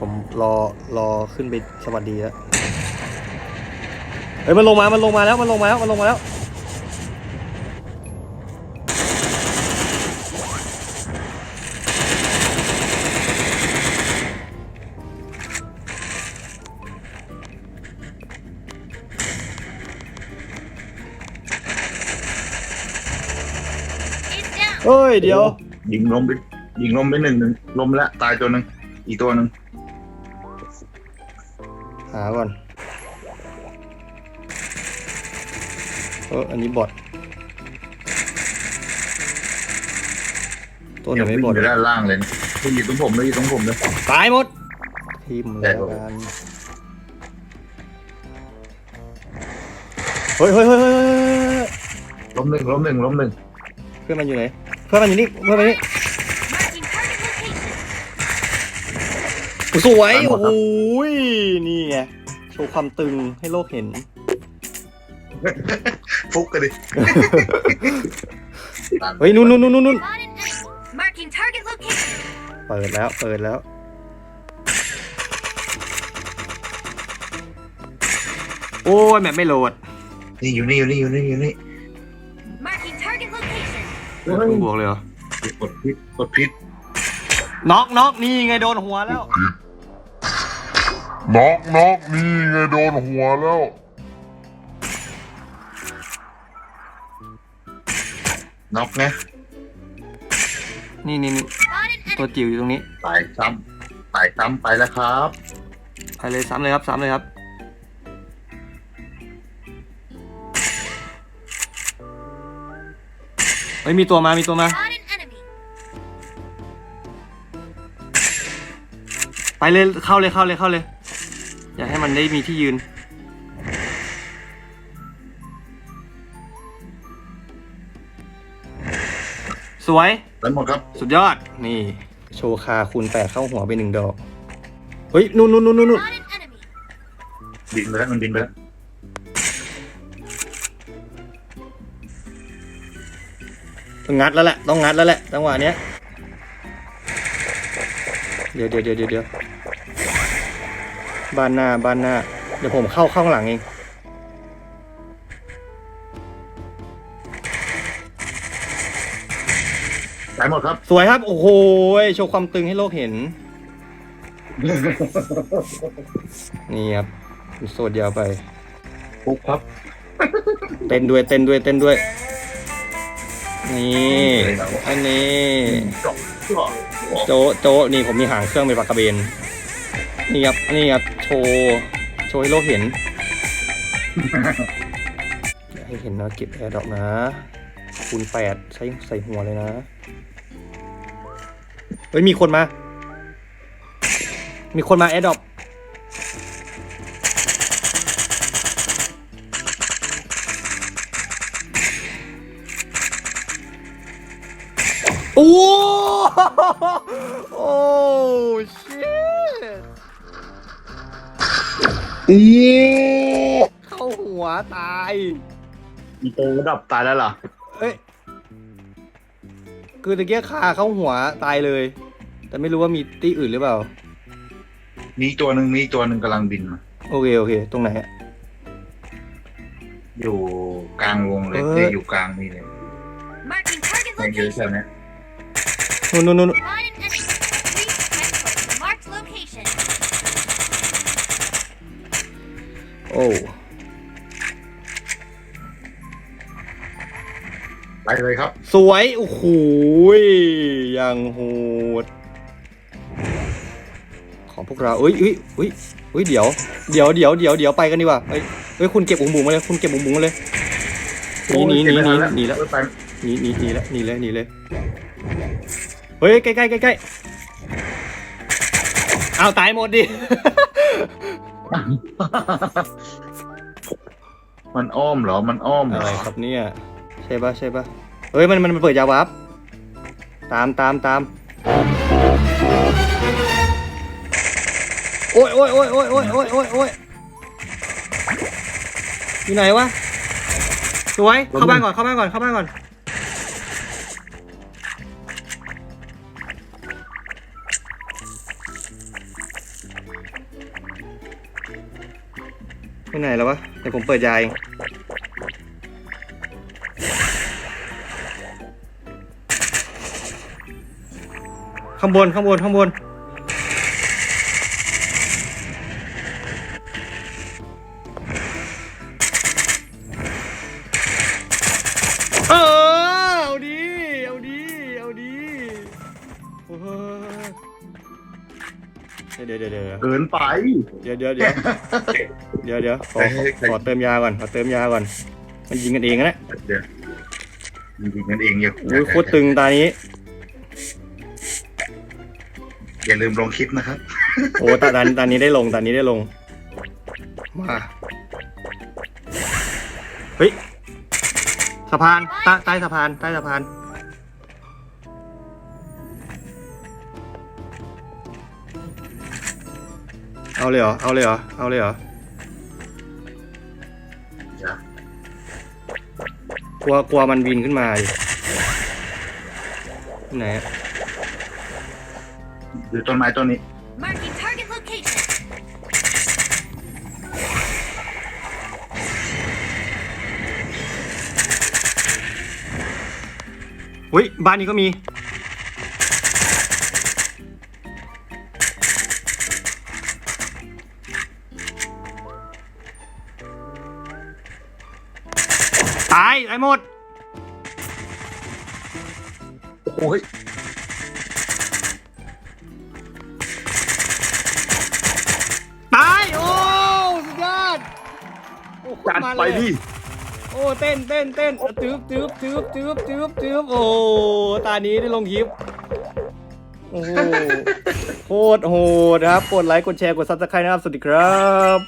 ผมรอรอขึ้นไปสวัสดีแล้วเฮ้ยมันลงมา มันลงมาแล้ว มันลงมาแล้ว มันลงมาแล้ว It's down. เฮ้ย เดี๋ยว ยิงล้มไปยิงล้มไปหนึ่งหนึ่งล้มแล้วตายตัวหนึ่งอีกตัวหนึ่ง หาก่อนเอออันนี้บอทตัวไหนไม่บอทอยู่ด้านล่างเลยคุณอยู่ตรงผมเลยอยู่ตรงผมเลยตายหมดทีมแล้วกันเฮ้ยเฮ้ยเฮ้ยเฮ้ยเฮ้ยเฮ้ยล้มหนึ่งล้มหนึ่งล้มหนึ่งเพื่อนมันอยู่ไหนเพื่อนมันอยู่นี่เพื่อนมันนี่ Marking target location. สวย โอ้โหยนี่ไง โชว์ความตึงให้โลกเห็น ฟุกกันดิ เฮ้ย นู่นนู่นนู่นนู่น Spot an enemy. Marking target location. เปิดแล้ว เปิดแล้ว โอ้ยแมปไม่โหลดนี่อยู่นี่อยู่นี่อยู่นี่อยู่นี่ Marking target location. เพิ่งบวกเลยเหรอกดพิษกดพิษน็อกน็อกนี่ไงโดนหัวแล้ว น็อกน็อกนี่ไงโดนหัวแล้ว น็อกไงนี่นี่นี่ Spot an ตัว enemy. จิ๋วอยู่ตรงนี้ตายซ้ำตายซ้ำไปแล้วครับไปเลยซ้ำเลยครับซ้ำเลยครับ เฮ้ยมีตัวมา มีตัวมา Spot an enemy. ไปเลยเข้าเลยเข้าเลยเข้าเลย อยากให้มันได้มีที่ยืน สวยแล้วหมดครับ สุดยอด นี่ โชว์คาคูณแปดเข้าหัวไปหนึ่งดอก เฮ้ย นู่นนู่นนู่นนู่น Spot an enemy. บินไปแล้วมันบินไปแล้วต้องงัดแล้วแหละ ต้องงัดแล้วแหละจังหวะเนี้ย เดี๋ยวเดี๋ยวเดี๋ยวเดี๋ยวเดี๋ยว บ้านหน้าบ้านหน้า เดี๋ยวผมเข้าข้างหลังเองตายหมดครับ สวยครับ โอ้โหโชว์ความตึงให้โลกเห็น นี่ครับโซดยาวไปฟุกครับ เต้นด้วยเต้นด้วยเต้นด้วย นี่อันนี้จบจบโจโจนี่ผมมีหางเครื่องเป็นปากกระเบน นี่ครับนี่ครับโชว์โชว์ให้โลกเห็นอยากให้เห็นนะเก็บแอร์ดอปนะคูณแปดใช้ใส่หัวเลยนะเฮ้ยมีคนมา มีคนมาแอร์ดอปโอ้โอ้ อ้เข้าหัวตายอีโตระดับตายแล้วเหรอเอ้ย คือตะเกียคาเข้าหัวตายเลย แต่ไม่รู้ว่ามีตีอื่นหรือเปล่า มีตัวหนึ่งมีตัวหนึ่งกำลังบินมาโอเค โอเค ตรงไหนอะอยู่กลางวงเลยเออ เนี่ยอยู่กลางนี่เลย Marking target แม่งเยอะ location. ใช่ไหมนู่นนู่นนู่น Spot โอ้ไปเลยครับ สวย โอ้โหยอย่างโหด ของพวกเราเอ้ยเอ้ยเอ้ยเอ้ยเดี๋ยวเดี๋ยวเดี๋ยวเดี๋ยวเดี๋ยวไปกันดีกว่าเอ้ยเอ้ยคุณเก็บบุ๋งบุ๋งมาเลยคุณเก็บบุ๋งบุ๋งมาเลยหนีหนีหนีหนีหนีแล้วไปหนีหนีหนีแล้วหนีเลยหนีเลยเฮ้ยใกล้ใกล้ใกล้ใกล้เอาตายหมดดิ มันอ้อมเหรอ มันอ้อมเหรอะไรอครับเนี่ย ใช่ปะใช่ปะเฮ้ยมันมันมันเปิดยาวับตามตามตามโอ้ยโอ้ยโอ้ยโอ้ยโอ้ยโอ้ยโอ้ยโอ้ยอยู่ไหนวะสวยเข้าบ้านก่อนเข้าบ้านก่อนเข้าบ้านก่อน ไปไหนแล้ววะเดี๋ยวผมเปิดยาเองข้างบนข้างบนข้างบน เดี๋ยวเดี๋ยวเดี๋ยวเดี๋ยวเกินไป เดี๋ยวเดี๋ยวเดี๋ยวเดี๋ยวเดี๋ยวขอเฮ้ยเฮ้ยขอเติมยาก่อนขอเติมยาก่อน มันยิงกันเองนะเนี่ยเดี๋ยวยิงกันเองอยู่โอ้ยโคตรตึงตานี้ อย่าลืมลงคลิปนะครับ โอ้ตาตาตานี้ได้ลงตานี้ได้ลง มาเฮ้ยสะพานใต้ใต้สะพานใต้สะพาน เอาเลยเหรอ เอาเลยเหรอ เอาเลยเหรออย่ากลัวกลัวมันบินขึ้นมาดิที่ไหนอะอยู่ต้นไม้ต้นนี้ Marking target location. อุ้ยบ้านนี้ก็มี ตายตายหมด โอ้ยตาย โอ้สุดยอดโอ้โหจัดมันไปเลยดิโอ้เต้นเต้นเต้นอะตืบตืบตืบตืบตืบตืบโอ้ตานี้ได้ลงคลิปโอ้โหโคตรโหดนะครับกดไลค์กดแชร์กดซับสไครต์นะครับ สวัสดีครับ